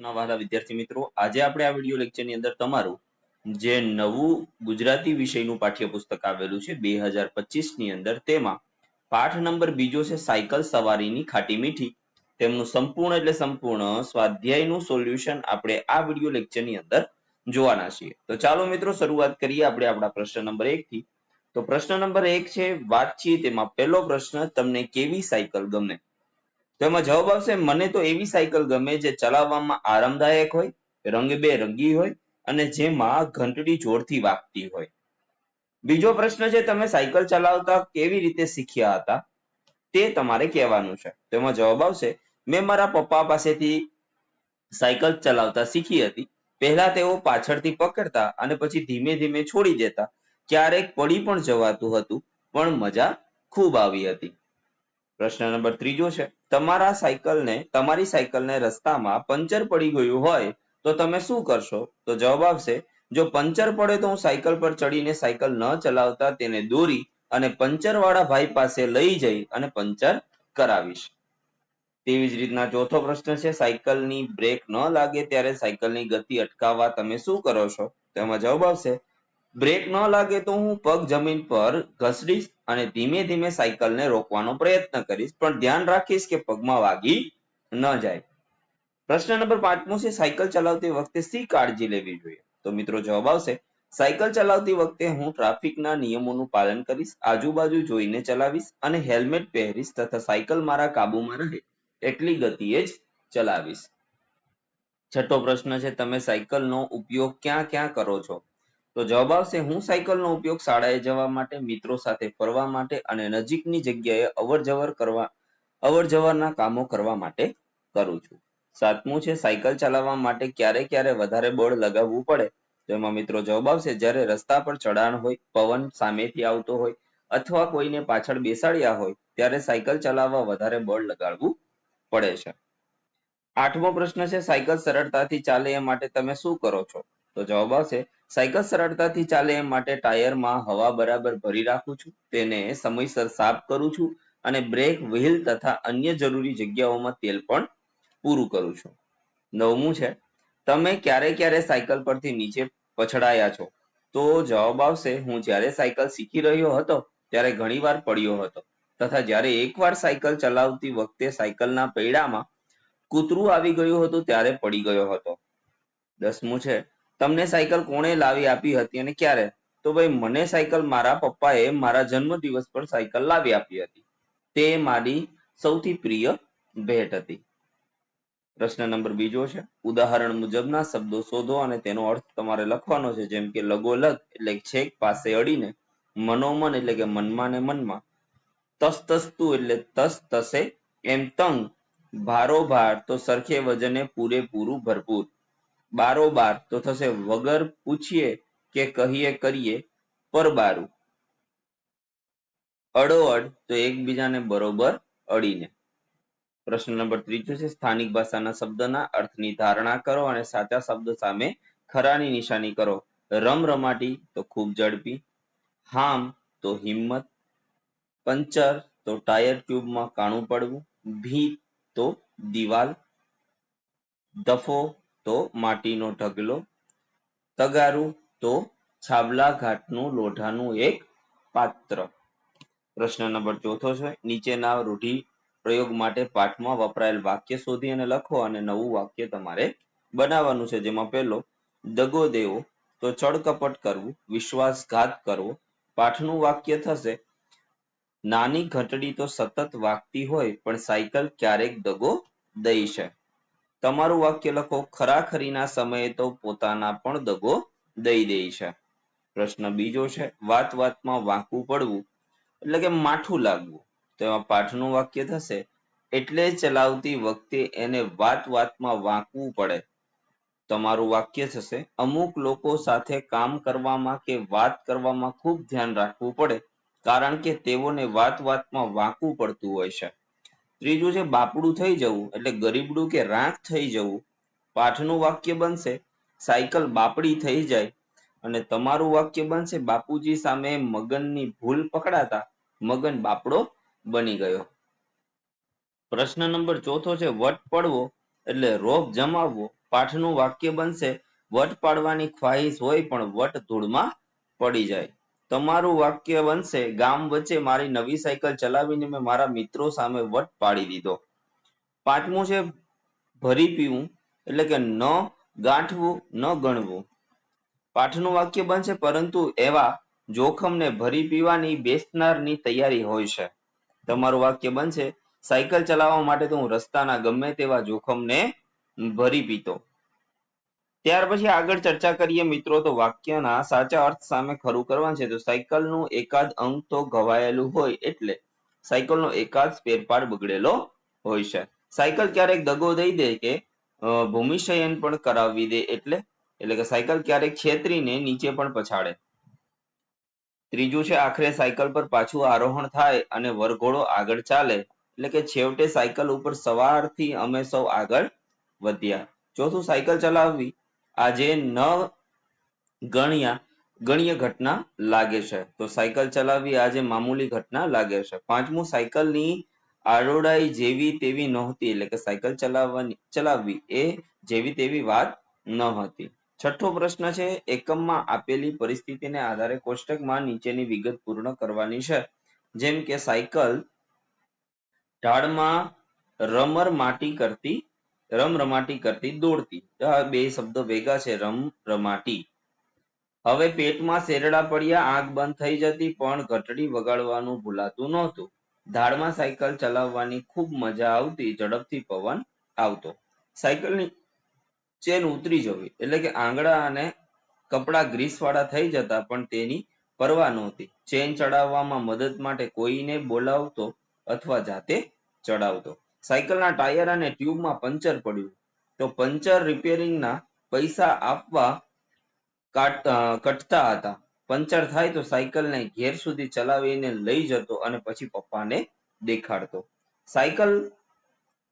ના વહાલા વિદ્યાર્થી મિત્રો, આજે આપણે આ વીડિયો લેક્ચરની અંદર તમારું જે નવું ગુજરાતી વિષયનું પાઠ્યપુસ્તક આવેલું છે બે ની અંદર, તેમાં પાઠ નંબર બીજો છે સાયકલ સવારીની ખાટી મીઠી. તેમનું સંપૂર્ણ એટલે સંપૂર્ણ સ્વાધ્યાયનું સોલ્યુશન આપણે આ વીડિયો લેક્ચરની અંદર જોવાના છીએ. તો ચાલો મિત્રો શરૂઆત કરીએ આપણે આપણા પ્રશ્ન નંબર એક થી. તો પ્રશ્ન નંબર એક છે, વાતચીત એમાં પહેલો પ્રશ્ન, તમને કેવી સાયકલ ગમે? તો જવાબ આવશે, મને તો એવી સાયકલ ગમે જે ચલાવવામાં આરામદાયક હોય, રંગબેરંગી હોય અને જેમાં ઘંટડી જોરથી વાગતી હોય. બીજો પ્રશ્ન છે, તમે સાયકલ ચલાવતા કેવી રીતે શીખ્યા હતા? તે તમારે કહેવાનું છે. તેમાં જવાબ આવશે, મેં મારા પપ્પા પાસેથી સાયકલ ચલાવતા શીખી હતી. પહેલા તેઓ પાછળથી પકડતા અને પછી ધીમે ધીમે છોડી દેતા. ક્યારેક પડી પણ જવાતું હતું, પણ મજા ખૂબ આવી હતી. પ્રશ્ન નંબર ત્રીજો છે, તમારા સાયકલને, તમારી સાયકલને રસ્તામાં પંચર પડી ગયું હોય તો તમે શું કરશો? તો જવાબ આવશે, જો પંચર પડે તો હું સાયકલ પર ચડીને સાયકલ ન ચલાવતા તેને દોરી અને પંચર વાળા ભાઈ પાસે લઈ જઈ અને પંચર કરાવીશ. તેવી જ રીતના ચોથો પ્રશ્ન છે, સાયકલની બ્રેક ન લાગે ત્યારે સાયકલની ગતિ અટકાવવા તમે શું કરો છો? તેમાં જવાબ આવશે બ્રેક ન લાગે તો હું પગ જમીન પર ઘસડીશ અને ધીમે ધીમે સાયકલને રોકવાનો પ્રયત્ન કરીશ. પણ ધ્યાન રાખીશ કે પગમાં વાગી ન જાય. પ્રશ્ન નંબર પાંચમો છે, સાયકલ ચલાવતી વખતે શી કાળજી લેવી જોઈએ? તો મિત્રો જવાબ આવશે, સાયકલ ચલાવતી વખતે હું ટ્રાફિકના નિયમોનું પાલન કરીશ, આજુબાજુ જોઈને ચલાવીશ અને હેલ્મેટ પહેરીશ તથા સાયકલ મારા કાબુમાં રહે એટલી ગતિએ જ ચલાવીશ. છઠ્ઠો પ્રશ્ન છે, તમે સાયકલનો ઉપયોગ ક્યાં ક્યાં કરો છો? તો જવાબ આવશે, હું સાયકલનો ઉપયોગ શાળાએ જવા માટે, મિત્રો સાથે ફરવા માટે અને નજીકની જગ્યાએ અવર જવર કરવા અવર જવરના કામો કરવા માટે કરું છું. સાતમું છે, સાયકલ ચલાવવા માટે ક્યારે ક્યારે વધારે બળ લગાવવું પડે. તો મિત્રો જવાબ આવશે, જ્યારે રસ્તા પર ચઢાણ હોય, પવન સામેથી આવતો હોય અથવા કોઈને પાછળ બેસાડ્યા હોય, ત્યારે સાયકલ ચલાવવા વધારે બળ લગાડવું પડે છે. આઠમો પ્રશ્ન છે, સાયકલ સરળતાથી ચાલે એ માટે તમે શું કરો છો? તો જવાબ આવશે, સાયકલ સરળતાથી ચાલે એ માટે ટાયરમાં હવા બરાબર ભરી રાખું છું, તેને સમયસર સાફ કરું છું અને બ્રેક, વ્હીલ તથા અન્ય જરૂરી જગ્યાઓમાં તેલ પણ પૂરું કરું છું. નવમું છે, તમે ક્યારે ક્યારે સાયકલ પરથી નીચે પછડાયા છો? તો જવાબ આવશે, હું જ્યારે સાયકલ શીખી રહ્યો હતો, ત્યારે ઘણીવાર પડ્યો હતો તથા જ્યારે એકવાર સાયકલ ચલાવતી વખતે સાયકલના પૈડામાં કૂતરું આવી ગયું હતું, ત્યારે પડી ગયો હતો. દસમું છે તમને સાયકલ કોણે લાવી આપી હતી અને ક્યારે? તો ભાઈ, મને સાયકલ મારા પપ્પાએ મારા જન્મદિવસ પર સાયકલ લાવી આપી હતી. તે મારી સૌથી પ્રિય ભેટ હતી. પ્રશ્ન નંબર બીજો છે. ઉદાહરણ મુજબના શબ્દો શોધો અને તેનો અર્થ તમારે લખવાનો છે. જેમ કે, લગોલગ એટલે છેક પાસે અડીને, મનોમન એટલે કે મનમાં ને મનમાં. તસ્તસ્તુ એટલે તસ તસે એમ તંગ. ભારો ભાર તો સરખે વજને પૂરેપૂરું ભરપૂર. બારોબાર તો થશે વગર પૂછીએ કે કહીએ કરીએ પરબારું અડોઅડ તો એકબીજાને બરોબર અડીને. પ્રશ્ન નંબર ત્રીજો છે, સ્થાનિક ભાષાના શબ્દના અર્થની ધારણા કરો અને સાચા શબ્દ સામે ખરાની નિશાની કરો. રમ રમાટી તો ખૂબ ઝડપી. હામ તો હિંમત. પંચર તો ટાયર ટ્યુબમાં કાણું પડવું. ભીત તો દિવાલ. દફો તો માટીનો ઢગલો. તગારું તો છાબલા ઘાટનું લોઢાનું એક પાત્ર. પ્રશ્ન નંબર ચોથો છે, નીચેના રૂઢિ પ્રયોગ માટે પાઠમાં વપરાયેલ વાક્ય શોધી અને લખો અને નવું વાક્ય તમારે બનાવવાનું છે. જેમાં પહેલો, દગો દેવો, તો ચડકપટ કરવું, વિશ્વાસઘાત કરવો. પાઠનું વાક્ય થશે, નાની ઘટડી તો સતત વાગતી હોય, પણ સાયકલ ક્યારેક દગો દઈ છે. તમારું વાક્ય લખો, ખરાખરીના સમયે તો પોતાના પણ દગો દઈ દે છે. પ્રશ્ન બીજો છે, વાત વાતમાં વાંકું પડવું, એટલે કે માઠું લાગવું. તેમાં પાઠનું વાક્ય થશે, એટલે ચલાવતી વખતે એને વાત વાતમાં વાંકવું પડે. તમારું વાક્ય થશે, અમુક લોકો સાથે કામ કરવામાં કે વાત કરવામાં ખૂબ ધ્યાન રાખવું પડે, કારણ કે તેઓને વાત વાતમાં વાંકવું પડતું હોય છે. ત્રીજું છે બાપડું થઈ જવું, એટલે ગરીબડું કે રાંક થઈ જવું. પાઠનું વાક્ય બનશે, સાયકલ બાપડી થઈ જાય. અને તમારું વાક્ય બનશે, બાપુજી સામે મગનની ભૂલ પકડાતા મગન બાપડો બની ગયો. પ્રશ્ન નંબર ચોથો છે, વટ પડવો, એટલે રોપ જમાવવો. પાઠનું વાક્ય બનશે, વટ પાડવાની ખ્વાહિશ હોય પણ વટ ધૂળમાં પડી જાય. તમારું વાક્ય બનશે, ગામ વચ્ચે મારી નવી સાયકલ ચલાવીને મેં મારા મિત્રો સામે વટ પાડી દીધો. પાંચમું છે, ભરી પીવું, એટલે કે ન ગાંઠવું, ન ગણવું. પાઠનું વાક્ય બનશે, પરંતુ એવા જોખમને ભરી પીવાની બેસનારની તૈયારી હોય છે. તમારું વાક્ય બનશે, સાયકલ ચલાવવા માટે તો હું રસ્તાના ગમે તેવા જોખમને ભરી પીતો. ત્યાર પછી આગળ ચર્ચા કરીએ મિત્રો, તો વાક્યના સાચા અર્થ સામે ખરું કરવાનું છે. તો સાયકલનું એકાદ અંગ તો ઘવાયેલું હોય એટલે સાયકલનો એકાદ ફેરફાર બગડેલો હોય છે. સાયકલ ક્યારેક દગો દઈ દે કે ભૂમિશયન પણ કરાવી દે એટલે એટલે કે સાયકલ ક્યારેક છેતરીને નીચે પણ પછાડે. ત્રીજું છે, આખરે સાયકલ પર પાછું આરોહણ થાય અને વરઘોડો આગળ ચાલે એટલે કે છેવટે સાયકલ ઉપર સવારથી અમે સૌ આગળ વધ્યા. ચોથું, સાયકલ ચલાવવી. આજે ન ગણ્યા, ગણ્ય ઘટના લાગે છે. તો સાયકલ ચલાવવી આજે મામૂલી ઘટના લાગે છે. પાંચમું, સાયકલની આરોડાઈ જેવી તેવી નહોતી. એટલે કે સાયકલ ચલાવવાની, ચલાવવી એ જેવી તેવી વાત ન હતી. છઠ્ઠો પ્રશ્ન છે, એકમમાં આપેલી પરિસ્થિતિને આધારે કોષ્ટકમાં નીચેની વિગત પૂર્ણ કરવાની છે. જેમ કે સાયકલ ઢાળમાં રમર માટી કરતી રમ રમાટી કરતી દોડતી. બે શબ્દો ભેગા છે, રમ રમાટી. હવે પેટમાં શેરડા પડ્યા, આંખ બંધ થઈ જતી, પણ ઘટડી વગાડવાનું ભૂલાતું નહોતું. ધાડમાં સાયકલ ચલાવવાની ખૂબ મજા આવતી, ઝડપથી પવન આવતો. સાયકલની ચેન ઉતરી જવી, એટલે કે આંગળા અને કપડા ગ્રીસ વાળા થઈ જતા, પણ તેની પરવા નહોતી. ચેન ચડાવવામાં મદદ માટે કોઈને બોલાવતો અથવા જાતે ચડાવતો. સાયકલના ટાયર અને ટ્યુબમાં પંચર પડ્યું. તો પંચર રિપેરિંગના પૈસા આપવા કટતા હતા. પંચર થાય તો સાયકલને ઘેર સુધી ચલાવીને લઈ જતો અને પછી પપ્પાને દેખાડતો. સાયકલ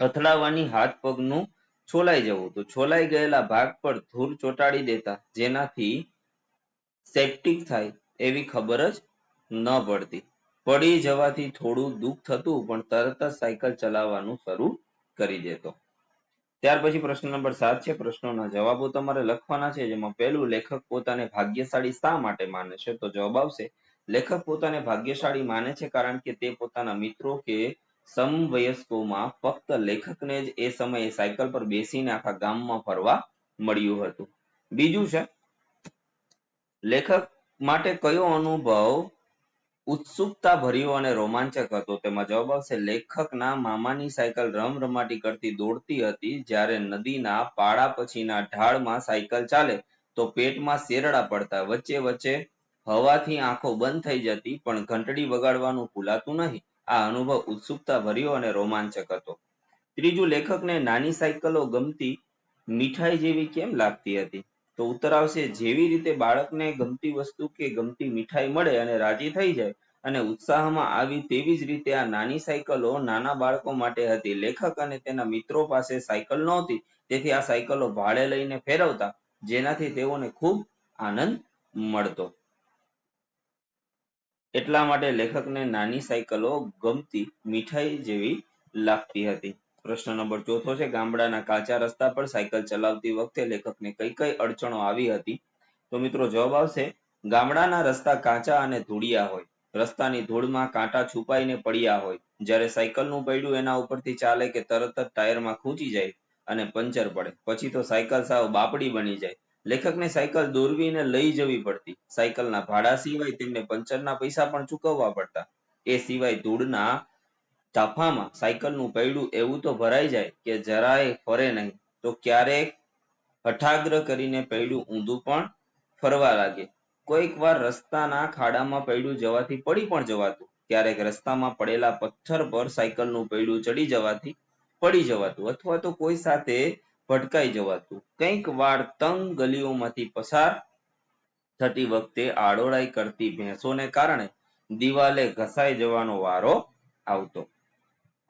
અથડાવાની હાથ પગનું છોલાઈ જવું તો છોલાઈ ગયેલા ભાગ પર ધૂળ ચોંટાડી દેતા, જેનાથી સેપ્ટિક થાય એવી ખબર જ ન પડતી. પડી જવાથી થોડું દુઃખ થતું, પણ તરત જ સાયકલ ચલાવવાનું શરૂ કરી દેતો. ત્યાર પછી પ્રશ્ન નંબર સાત છે. પ્રશ્નોના જવાબો તમારે લખવાના છે, જેમાં પહેલું, લેખક પોતાને ભાગ્યશાળી શા માટે માને છે? તો જવાબ આવશે, લેખક પોતાને ભાગ્યશાળી માને છે કારણ કે તે પોતાના મિત્રો કે સમવયસ્કોમાં ફક્ત લેખકને જ એ સમયે સાયકલ પર બેસીને આખા ગામમાં ફરવા મળ્યું હતું. બીજું છે, લેખક માટે કયો અનુભવ ઉત્સુકતા ભર્યો અને રોમાંચક હતો. તેમાં જવાબ આવશે, લેખકના મામાની સાયકલ રમરમાટી કરતી દોડતી હતી, જ્યારે નદીના પાડા પછીના ઢાળમાં સાયકલ ચાલે, તો પેટમાં શેરડા પડતા. વચ્ચે વચ્ચે હવાથી આંખો બંધ થઈ જતી, પણ ઘંટડી વગાડવાનું ભૂલાતું નહીં. આ અનુભવ ઉત્સુકતા ભર્યો અને રોમાંચક હતો. ત્રીજું, લેખકને નાની સાયકલો ગમતી મીઠાઈ જેવી કેમ લાગતી હતી? તો ઉત્તર આવશે, જેવી રીતે બાળકને ગમતી વસ્તુ કે ગમતી મીઠાઈ મળે અને રાજી થઈ જાય અને ઉત્સાહમાં આવી તેવી જ રીતે આ નાની સાયકલો નાના બાળકો માટે હતી. લેખક અને તેના મિત્રો પાસે સાયકલ નહોતી. તેથી આ સાયકલો ભાડે લઈને ફેરવતા, જેનાથી તેઓને ખૂબ આનંદ મળતો. એટલા માટે લેખકને નાની સાયકલો ગમતી મીઠાઈ જેવી લાગતી હતી. પ્રશ્ન નંબર ચોથો છે, ગામડાના કાચા રસ્તા પર સાયકલ ચલાવતી વખતે લેખકને કઈ કઈ અડચણો આવી હતી? તો મિત્રો જવાબ આવશે, ગામડાના રસ્તા કાચા અને ધૂળિયા હોય. રસ્તાની ધૂળમાં કાંટા છુપાઈને પડ્યા હોય. જ્યારે સાયકલનું પૈડું એના ઉપરથી ચાલે કે તરત જ ટાયરમાં ખૂંચી જાય અને પંચર પડે. પછી તો સાયકલ સાવ બાપડી બની જાય. લેખકને સાયકલ દોરવીને લઈ જવી પડતી. સાયકલના ભાડા સિવાય તેમને પંચરના પૈસા પણ ચૂકવવા પડતા. એ સિવાય ધૂળના તાફામાં સાયકલનું પૈડું એવું તો ભરાઈ જાય કે જરાય ફરે નહીં, તો ક્યારેક હઠાગ્ર કરીને પૈડું ઊંધું પણ ફરવા લાગે. કોઈક વાર રસ્તાના ખાડામાં પૈડું જવાથી પડી પણ જવાતું. ક્યારેક રસ્તામાં પડેલા પથ્થર પર સાયકલનું પૈડું ચડી જવાથી પડી જવાતું અથવા તો કોઈ સાથે ભટકાઈ જવાતું. કંઈક વાર તંગ ગલીઓમાંથી પસાર થતી વખતે આડોળાઈ કરતી ભેંસોને કારણે દિવાલે ઘસાઈ જવાનો વારો આવતો.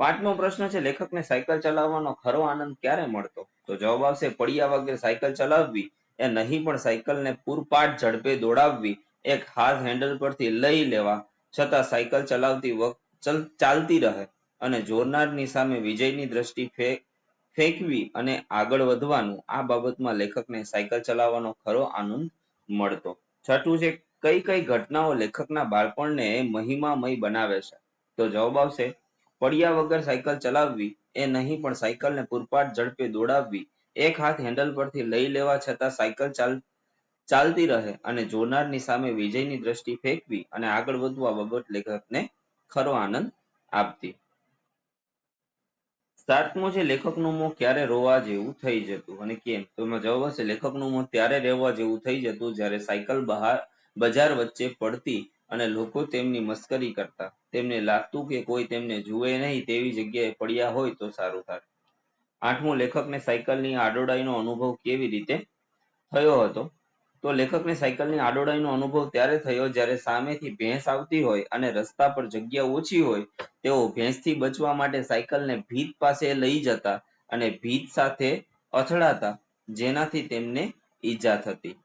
પાંચમો પ્રશ્ન છે, લેખકને સાયકલ ચલાવવાનો ખરો આનંદ ક્યારે મળતો? તો જવાબ આવશે, પડ્યા વગર સાયકલ ચલાવવી એ નહીં, પણ સાયકલને પૂરપાટ ઝડપે દોડાવવી એક હાથ હેન્ડલ પરથી લઈ લેવા છતાં સાયકલ ચલાવતી વખત ચાલતી રહે અને જોરનારની સામે વિજયની દ્રષ્ટિ ફેંકવી અને આગળ વધવાનું આ બાબતમાં લેખકને સાયકલ ચલાવવાનો ખરો આનંદ મળતો. છઠ્ઠું છે કઈ કઈ ઘટનાઓ લેખકના બાળપણને મહિમામય બનાવે છે? તો જવાબ આવશે પડ્યા વગર સાયકલ ચલાવવી એ નહીં, પણ સાયકલને પૂરપાટ ઝડપે દોડાવવી, એક હાથ હેન્ડલ પરથી લઈ લેવા છતાં સાયકલ ચાલ, ચાલતી રહે અને જોનારની સામે વિજયની દ્રષ્ટિ ફેંકવી અને આગળ વધવા બાબત લેખકને ખરો આનંદ આપતી. સાતમો છે, લેખકનું મોં ક્યારે રોવા જેવું થઈ જતું? અને કેમ? તો એમાં જવાબ હશે લેખકનું મોં ત્યારે રહેવા જેવું થઈ જતું જ્યારે સાયકલ બહાર, બજાર વચ્ચે પડતી અને લોકો તેમની મસ્કરી કરતા. તેમને લાગતું કે કોઈ તેમને જુએ નહીં તેવી જગ્યાએ પડ્યા હોય તો સારું થાય. આઠમું લેખકને સાયકલની આડોડાઈનો અનુભવ કેવી રીતે થયો હતો? તો લેખકને સાયકલની આડોડાઈનો અનુભવ ત્યારે થયો જ્યારે સામેથી ભેંસ આવતી હોય અને રસ્તા પર જગ્યા ઓછી હોય, તેઓ ભેંસથી બચવા માટે સાયકલને ભીત પાસે લઈ જતા અને ભીત સાથે અથડાતા, જેનાથી તેમને ઈજા થતી.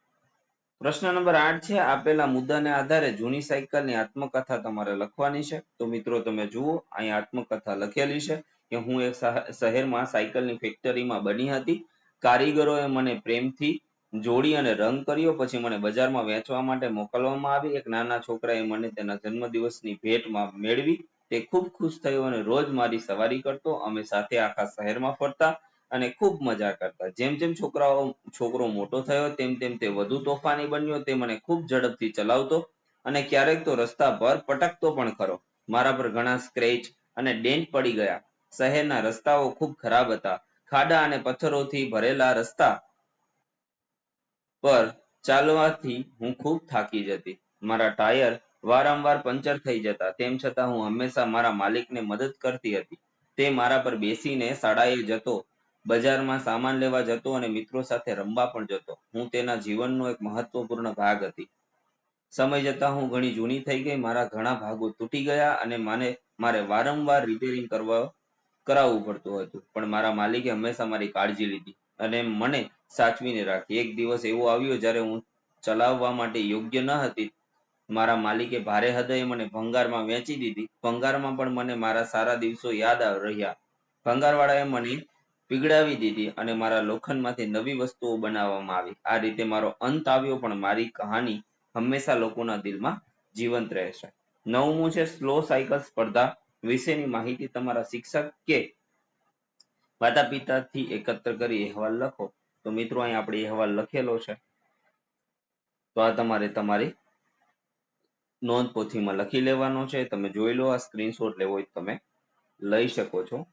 પ્રશ્ન નંબર આઠ છે, આપેલા મુદ્દાને આધારે જૂની સાયકલની આત્મકથા તમારે લખવાની છે. તો મિત્રો, તમે જુઓ અહીં આત્મકથા લખેલી છે કે હું એક શહેરમાં સાયકલની ફેક્ટરીમાં બની હતી. કારીગરોએ મને પ્રેમથી જોડી અને રંગ કર્યો. પછી મને બજારમાં વેચવા માટે મોકલવામાં આવી. એક નાના છોકરાએ મને તેના જન્મદિવસની ભેટમાં મેળવી. તે ખૂબ ખુશ થયો અને રોજ મારી સવારી કરતો. અમે સાથે આખા શહેરમાં ફરતા. અને ખૂબ મજા કરતા. જેમ જેમ છોકરાઓ, છોકરો મોટો થયો, તેમ તેમ તે વધુ તોફાની બન્યો, તે મને ખૂબ ઝડપથી ચલાવતો અને ક્યારેક તો રસ્તા પર પટકતો પણ ખરો. મારા પર ઘણા સ્ક્રેચ અને ડેન્ટ પડી ગયા. શહેરના રસ્તાઓ ખૂબ ખરાબ હતા. ખાડા અને પથ્થરોથી ભરેલા રસ્તા પર ચાલવાથી હું ખૂબ થાકી જતી. મારા ટાયર વારંવાર પંચર થઈ જતા. તેમ છતાં હું હંમેશા મારા માલિકને મદદ કરતી હતી. તે મારા પર બેસીને શાળાએ જતો બજારમાં સામાન લેવા જતો અને મિત્રો સાથે રમવા પણ જતો. હું તેના જીવનનો એક મહત્વપૂર્ણ ભાગ હતી. સમય જતા હું ઘણી જૂની થઈ ગઈ. મારા ઘણા ભાગો તૂટી ગયા અને મને, મારે વારંવાર રિપેરિંગ કરવા, કરાવવું પડતું હતું. પણ મારા માલિકે હંમેશા મારી કાળજી લીધી અને મને સાચવીને રાખી. એક દિવસ એવો આવ્યો જ્યારે હું ચલાવવા માટે યોગ્ય ન હતી. મારા માલિકે ભારે હૃદયે મને ભંગારમાં વેચી દીધી. ભંગારમાં પણ મને મારા સારા દિવસો યાદ રહ્યા. ભંગારવાળાએ મને પીગળાવી દીધી અને મારા લોખંડમાંથી નવી વસ્તુઓ બનાવવામાં આવી. આ રીતે મારો અંત આવ્યો પણ મારી કહાની હંમેશા લોકોના દિલમાં જીવંત રહેશે. નવમું છે સ્લો સાયકલ સ્પર્ધા વિશેની માહિતી તમારા શિક્ષક કે માતા પિતાથી એકત્ર કરી અહેવાલ લખો. તો મિત્રો, અહીં આપણે અહેવાલ લખેલો છે. તો આ તમારે તમારી નોંધ પોથીમાં લખી લેવાનો છે. તમે જોઈ લો, આ સ્ક્રીનશોટ લેવો હોય તમે લઈ શકો છો.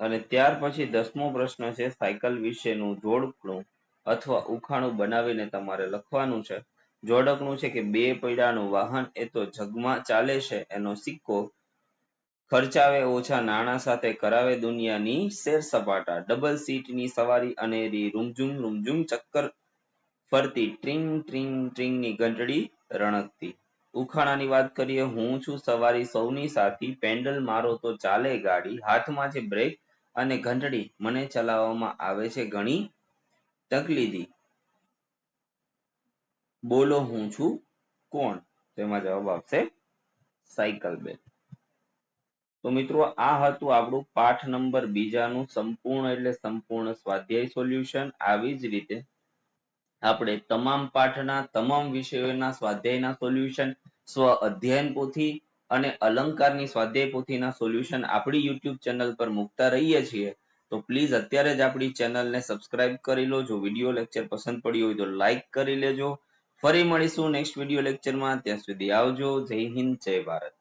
અને ત્યાર પછી દસમો પ્રશ્ન છે, સાયકલ વિશેનું જોડકણું અથવા ઉખાણું બનાવીને તમારે લખવાનું છે. જોડકણું છે કે બે પૈડાનું વાહન એ તો જગમાં ચાલે છે, એનો સિક્કો ખર્ચાવે, ઓછા નાણાં સાથે કરાવે દુનિયાની શેર સપાટા ડબલ સીટની સવારી, અનેરી રૂમઝુમ રૂમઝુમ ચક્કર ફરતી, ટ્રિંગ ટ્રિંગ, ટ્રિંગની ઘંટડી રણકતી. ઉખાણાની વાત કરીએ, હું છું સવારી સૌની સાથી, પેન્ડલ મારો તો ચાલે ગાડી, હાથમાં છે બ્રેક અને ઘંટડી મને ચલાવવામાં આવે છે ઘણી તકલીદી બોલો, હું છું કોણ? તેમાં જવાબ આવશે સાયકલ બેન. તો મિત્રો, આ હતું આપણું પાઠ નંબર બીજાનું સંપૂર્ણ એટલે સંપૂર્ણ સ્વાધ્યાય સોલ્યુશન. આવી જ રીતે આપણે તમામ પાઠના, તમામ વિષયોના સ્વાધ્યાયના સોલ્યુશન સ્વ અધ્યયન પોથી અને અલંકારની સ્વાધ્યાય પોથીના સોલ્યુશન આપણી યુટ્યુબ ચેનલ પર મૂકતા રહીએ છીએ, તો પ્લીઝ અત્યારે જ આપણી ચેનલને સબસ્ક્રાઇબ કરી લો. જો વીડિયો લેક્ચર પસંદ પડ્યો હોય તો લાઈક કરી લેજો. ફરી મળીશું નેક્સ્ટ વીડિયો લેક્ચરમાં ત્યાં સુધી આવજો. જય હિન્દ, જય ભારત.